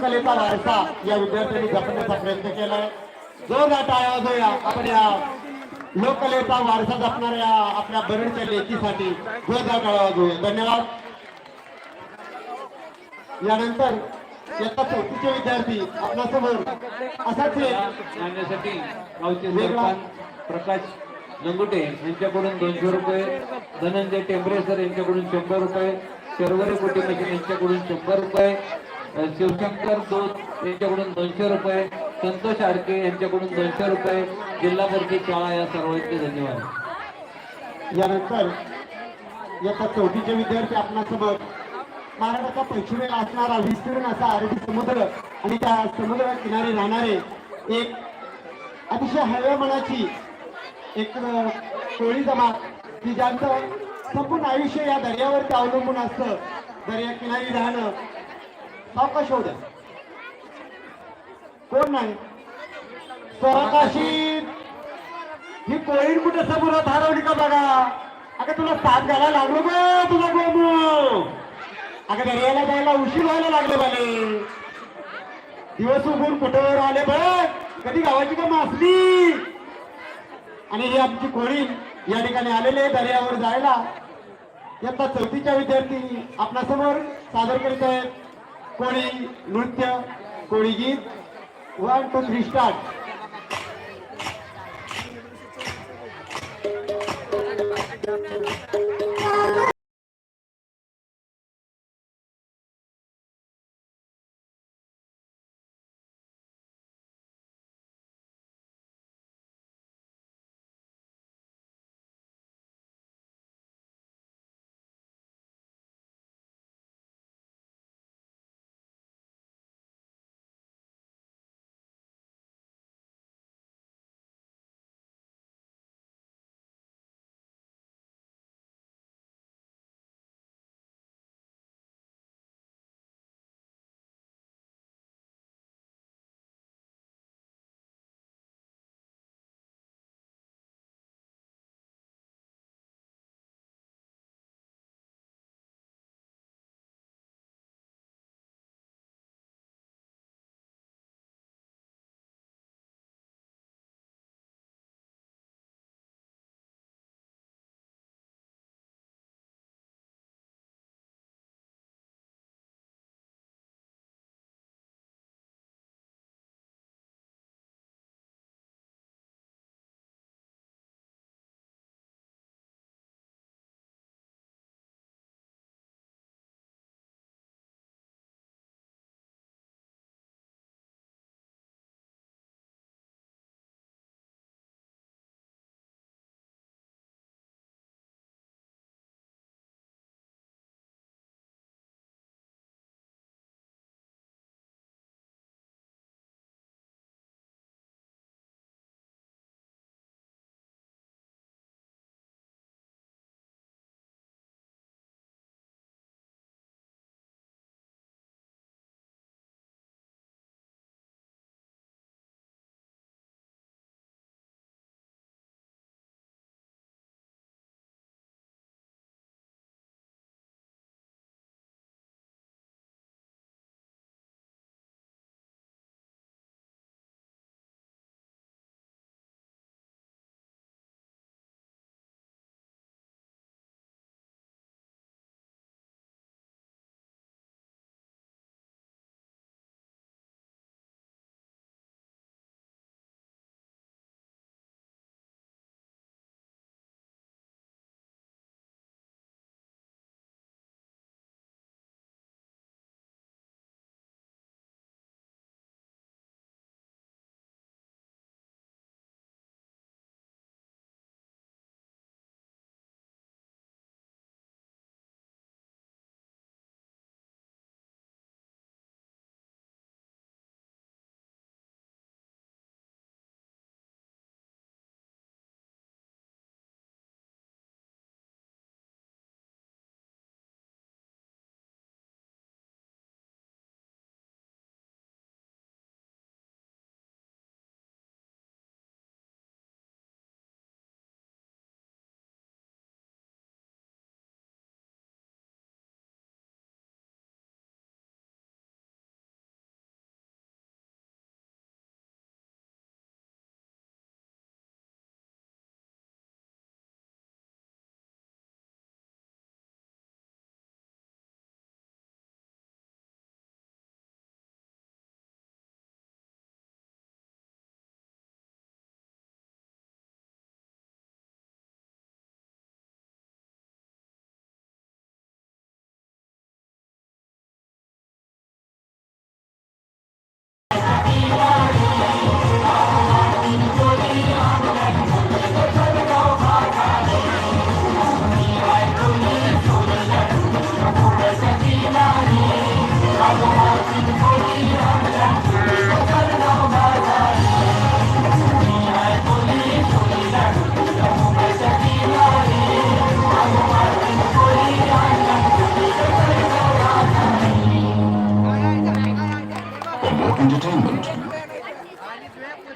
लोककलेचा वारसा या विद्यार्थ्यांनी जपण्याचा प्रयत्न केलाय. जोरदार टाळ्या वाजवूया आपण या लोककलेचा वारसा जपणाऱ्या आपल्या बरणच्या लेखीसाठी जोरदार टाळ्या वाजवूया. धन्यवाद. यानंतर इयत्ता चौथीचे विद्यार्थी आपल्यासमोर असाच आणण्यासाठी गावचे सरपंच प्रकाश लंगुटे यांच्याकडून दोनशे रुपये धनंजय टेंबरे सर यांच्याकडून शंभर रुपये शर्वरे कोटी मशीन यांच्याकडून शंभर रुपये शिवशंकर दोत यांच्याकडून दोनशे रुपये संतोष आडके यांच्याकडून दोनशे रुपये जिल्हा परिषद शाळा या सर्वांचे धन्यवाद. यानंतर इयत्ता चौथीचे विद्यार्थी आपणासमोर महाराष्ट्राचा पश्चिमेला असणारा विस्तीर्ण असा अरबी समुद्र आणि त्या समुद्र किनारी राहणारे एक अतिशय हळव्या मनाची एक अ, टोळी जमात की ज्यांचं संपूर्ण आयुष्य या दर्यावरती अवलंबून असतं. दर्या किनारी राहणं सावकाश होऊ द्या. कोण नाही? स्वराकाशी. ही कोळी कुठे समोरात हरवली का बघा? अगं तुला साथ घालायला लागलो ग तुझा गोमू अगं दर्याला जायला उशीर व्हायला लागले बाले दिवस उघडून कुठं आले बघ कधी गावाची का मासली आणि ही आमची कोळी या ठिकाणी आलेले दर्यावर जायला. इयत्ता चौथीच्या विद्यार्थी आपणासमोर सादर करीत आहेत. कोळी नृत्य कोळी गीत one two three start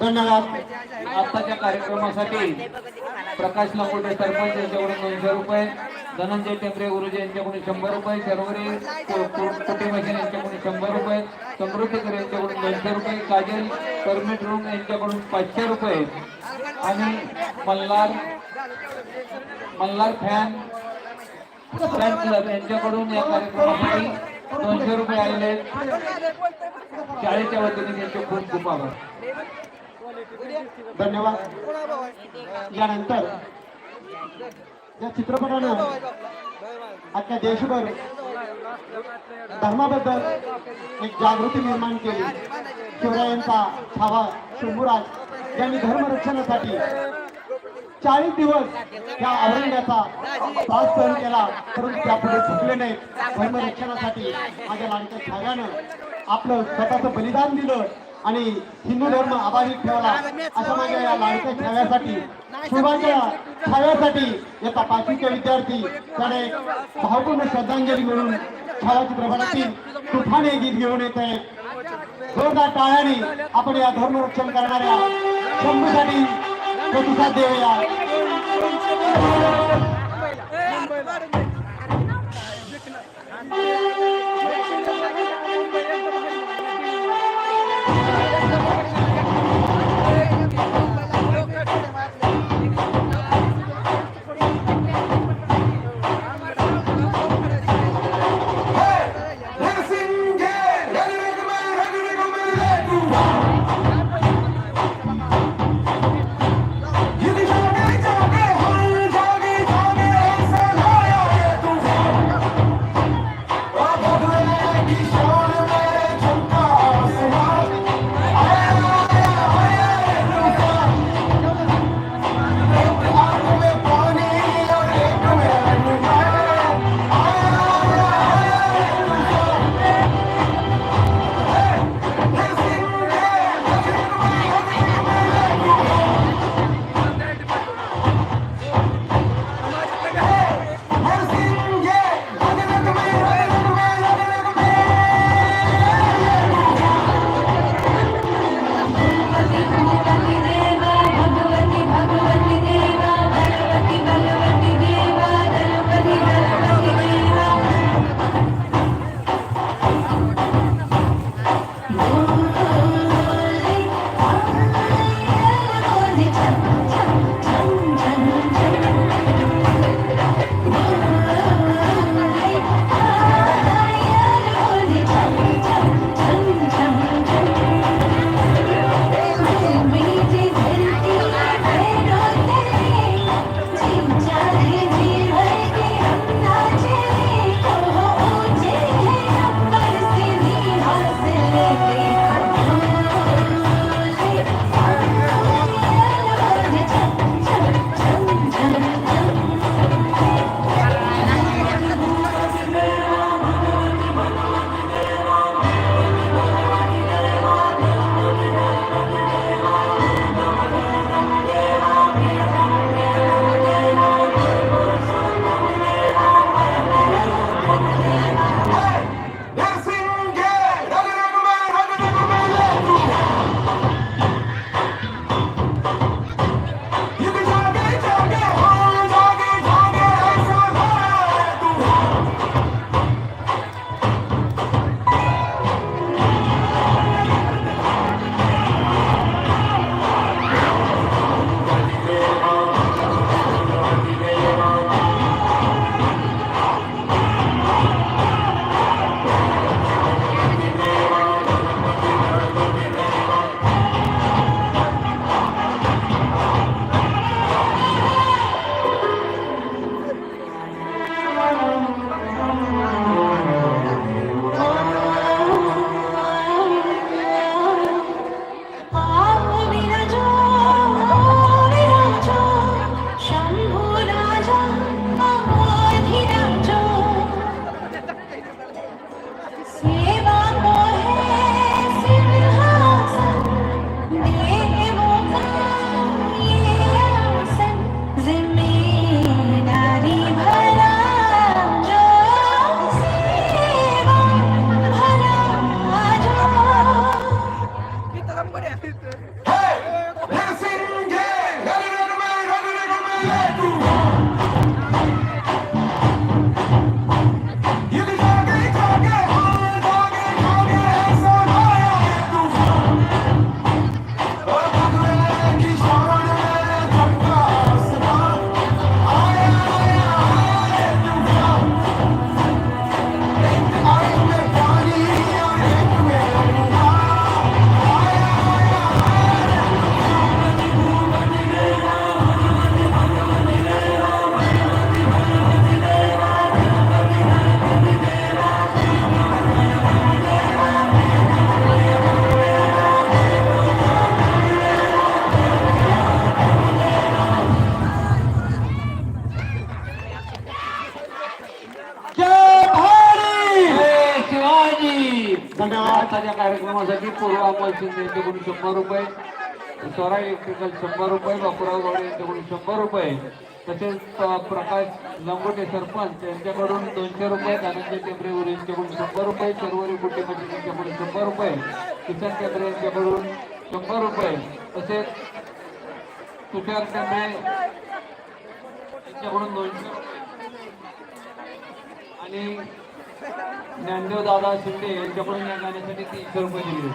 धन्यवाद आताच्या कार्यक्रमासाठी प्रकाश लंगोटे सरपंच यांच्याकडून दोनशे रुपये धनंजय टेंबरे गुरुजी यांच्याकडून शंभर रुपये शर्वरी कुटी मशीन यांच्याकडून शंभर रुपये समृद्धीकर यांच्याकडून दोनशे रुपये काजल परमिट रूम यांच्याकडून पाचशे रुपये आणि Malhar Malhar fan fan club यांच्याकडून या कार्यक्रमासाठी दोनशे रुपये आलेले आहेत. शाळेच्या वतीने त्यांचे खूप खूप आभार. धन्यवाद. यानंतर या चित्रपटानं अख्ख्या देशभर धर्माबद्दल एक जागृती निर्माण केली. शिवरायांचा छावा शंभूराज यांनी धर्मरक्षणासाठी चाळीस दिवस त्या औरंग्याचा त्रास सहन केला परंतु त्यापुढे झुकले नाहीत धर्मरक्षणासाठी माझ्या लाडक्या छाव्यानं आपलं स्वतःचं बलिदान दिलं आणि हिंदू धर्म अबाधित ठेवला. अशा माझ्या या लाडक्या छाव्यासाठी शिवाच्या छाव्यासाठी येता पाचवीचे विद्यार्थी त्याने भावपूर्ण श्रद्धांजली म्हणून छावा चित्रपटातील तुफाने गीत घेऊन येत. आहे जोरदार टाळ्याने आपण या धर्मरक्षण करणाऱ्या शंभूसाठी প্রতিশোধ দেবে না आताच्या कार्यक्रमासाठी पूर्व अमोल शिंदे यांच्याकडून शंभर रुपये स्वरा इलेक्ट्रिकल शंभर रुपये बापूराव गवडे यांच्याकडून शंभर रुपये तसेच प्रकाश लंगोटे सरपंच यांच्याकडून दोनशे रुपये धनंजय टेंबरे यांच्याकडून शंभर रुपये शर्वरी बुट्टी पाटील यांच्याकडून शंभर रुपये किसन टेंबरे यांच्याकडून शंभर रुपये तसेच तुषार टेंबरे यांच्याकडून दोनशे रुपये. आणि ज्ञानदेव दादा शिंदे यांच्याकडून या गाण्यासाठी तीनशे रुपये दिले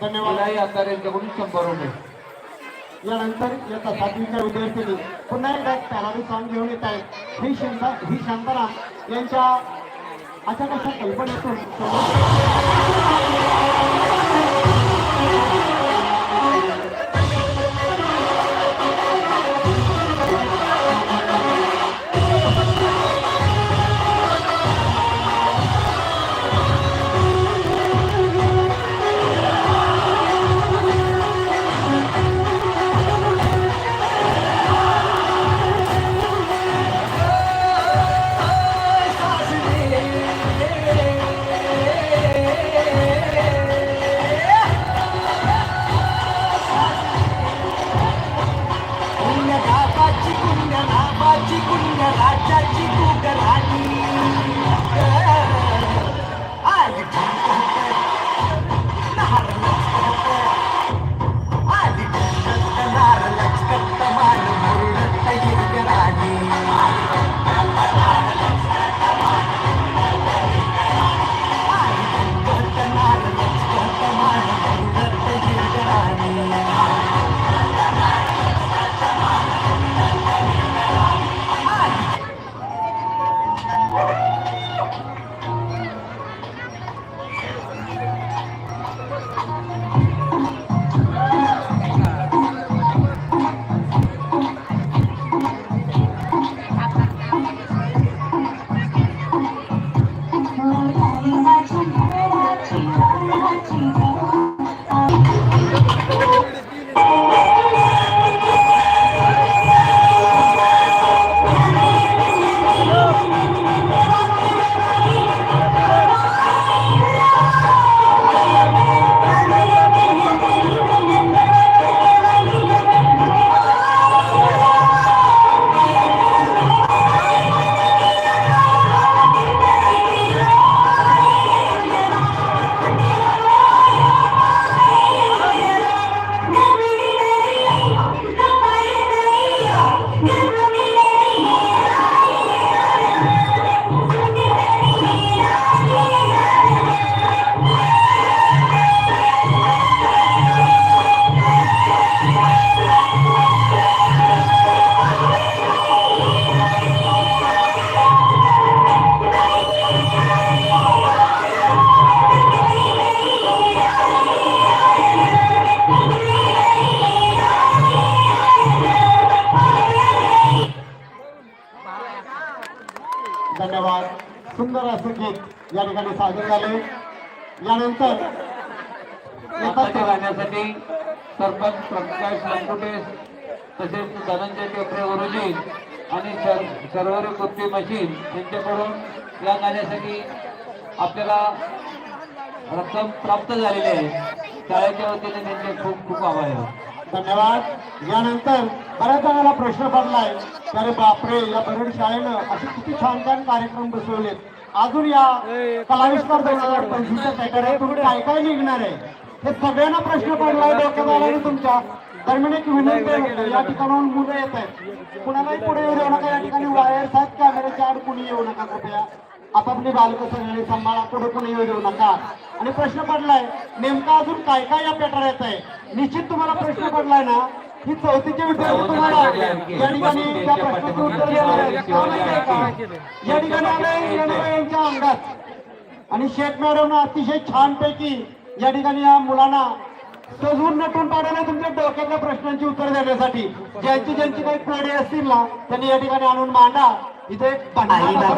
धन्यवाद. आता यांच्याकडून शंभर रुपये. यानंतर या सातवीच्या विद्यार्थ्यांनी पुन्हा एकदा पॅराडी सॉंग घेऊन येत आहेत. ही शांता ही शांताराम यांच्या अशा कशा कल्पनेतून ठिकाणी झाले. यानंतर आताच्या गाण्यासाठी सरपंच प्रकाश लंकुटे तसेच धनंजय टेपरे गुरुजी आणि सर सर्वरी कुस्ती मशीन यांच्याकडून या गाण्यासाठी आपल्याला रक्कम प्राप्त झालेली आहे. शाळेच्या वतीने त्यांचे खूप खूप आभार आहे. धन्यवाद. यानंतर बऱ्याच जणांना प्रश्न पडलाय अरे बापरे या बरड शाळेनं असे किती छान छान कार्यक्रम बसवलेत. अजून या कलाविष्कार दोन हजार पंचवीसच्या तुम्ही काय काय निघणार आहे? हे सगळ्यांना प्रश्न पडलाय डोक्यात आला तुमच्या. दरम्यान एक विनंती आहे या ठिकाणाहून मुलं येत आहेत. कुणालाही पुढे येऊ नका या ठिकाणी वायर्स आहेत कॅमेऱ्याच्या आड कुणी येऊ नका कृपया. आपापली बालकं सगळे सांभाळा पुढे कुणी येऊ देऊ नका. आणि प्रश्न पडलाय नेमका अजून काय काय या पेटर येत आहे? निश्चित तुम्हाला प्रश्न पडलाय ना? ही चौथीचे विद्यार्थी तुम्हाला या ठिकाणी त्या प्रश्नाचं उत्तर देणार आहेत. का माहिती आहे का? या ठिकाणी आले यांच्या अंगात. आणि शेख मॅडम अतिशय छान पैकी या ठिकाणी या मुलांना सजवून नटून पाडवलं तुमच्या डोक्यातल्या प्रश्नांची उत्तर देण्यासाठी. ज्यांची ज्यांची काही कोडे असतील ना त्यांनी या ठिकाणी आणून मांडा. इथे अंगात.